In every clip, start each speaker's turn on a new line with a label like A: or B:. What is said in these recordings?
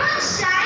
A: Russia.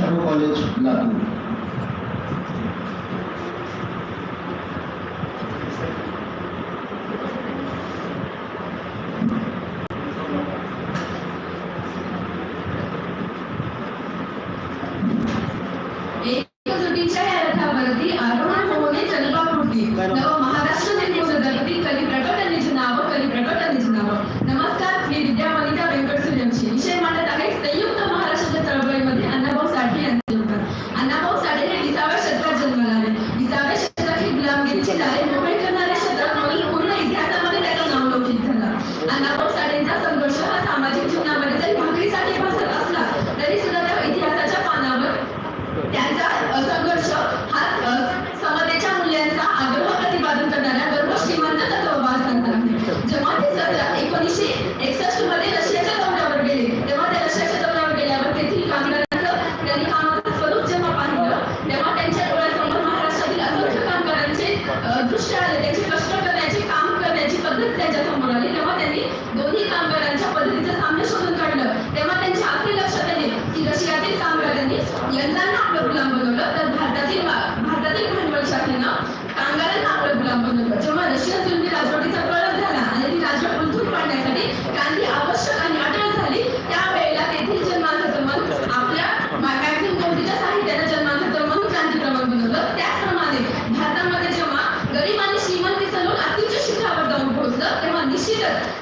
A: Shahu college Latur.
B: या रथावरती आरोहण होणे चलपापुरती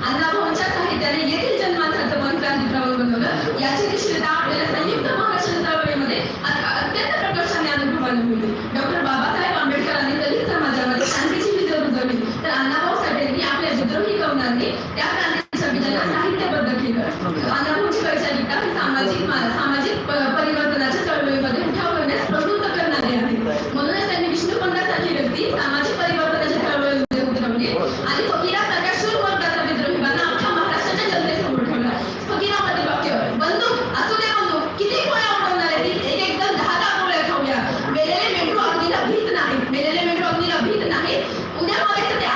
B: अण्णाभाऊंच्या साहित्याने येथील जन्माचं जमन क्रांतिप्रवण बनवलं. याची निश्चितता आपल्याला संयुक्त महाराष्ट्र चळवळीमध्ये अत्यंत प्रकर्षाने अनुभवायला मिळते. डॉक्टर बाबासाहेब आंबेडकरांनी दलित समाजामध्ये शांतीची विजय रुजवली तर अण्णाभाऊ साठेंनी आपल्या विद्रोही कवनांनी त्या It's a